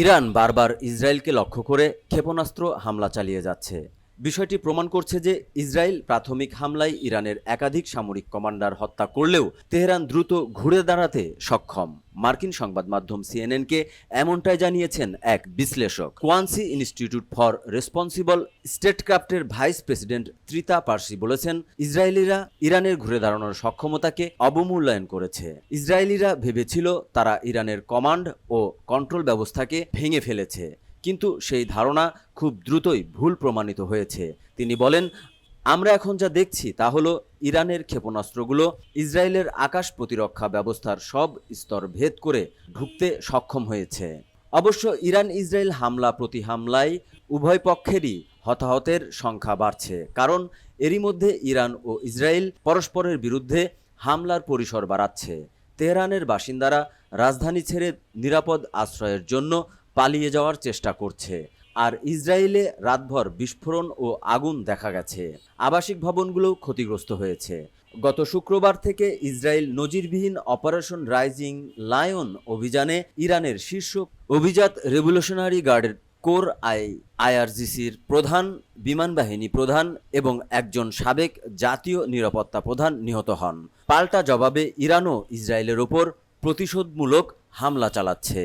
Iran বারবার ইসরায়েলকে লক্ষ্য করে ক্ষেপণাস্ত্র হামলা চালিয়ে যাচ্ছে। বিষয়টি প্রমাণ করছে যে ইসরায়েল প্রাথমিক হামলায় ইরানের একাধিক সামরিক কমান্ডার হত্যা করলেও তেহরান দ্রুত ঘুরে দাঁড়াতে সক্ষম। মার্কিন সংবাদ মাধ্যম সিএনএনকে এমনটাই জানিয়েছেন এক বিশ্লেষক। কোয়ান্সি ইনস্টিটিউট ফর রেসপন্সিবল স্টেটক্রাফটের ভাইস প্রেসিডেন্ট ত্রিতা পার্সি বলেছেন, ইসরায়েলিরা ইরানের ঘুরে দাঁড়ানোর সক্ষমতাকে অবমূল্যায়ন করেছে। ইসরায়েলিরা ভেবেছিল তারা ইরানের কমান্ড ও কন্ট্রোল ব্যবস্থাকে ভেঙে ফেলেছে। কিন্তু সেই ধারণা খুব দ্রুতই ভুল প্রমাণিত হয়েছে। তিনি বলেন, আমরা এখন যা দেখছি তা হলো ইরানের ক্ষেপণাস্ত্রগুলো, ইসরায়েলের আকাশ প্রতিরক্ষা ব্যবস্থার সব স্তর ভেদ করে ঢুকতে সক্ষম হয়েছে। অবশ্য ইরান ইসরায়েল হামলা প্রতি হামলায় উভয় পক্ষেরই হতাহতের সংখ্যা বাড়ছে, কারণ এরই মধ্যে ইরান ও ইসরায়েল পরস্পরের বিরুদ্ধে হামলার পরিসর বাড়াচ্ছে। তেহরানের বাসিন্দারা রাজধানী ছেড়ে নিরাপদ আশ্রয়ের জন্য পালিয়ে যাওয়ার চেষ্টা করছে। আর ইসরায়েলে রাতভর বিস্ফোরণ ও আগুন দেখা গেছে। আবাসিক ভবনগুলো ক্ষতিগ্রস্ত হয়েছে। গত শুক্রবার থেকে ইসরায়েল নজিরবিহীন অপারেশন রাইজিং লায়ন অভিযানে ইরানের শীর্ষ অভিজাত রেভলিউশনারি গার্ডের কোর আই, আইআরজিসির প্রধান, বিমান বাহিনী প্রধান এবং একজন সাবেক জাতীয় নিরাপত্তা প্রধান নিহত হন। পাল্টা জবাবে ইরানও ইসরায়েলের ওপর প্রতিশোধমূলক হামলা চালাচ্ছে।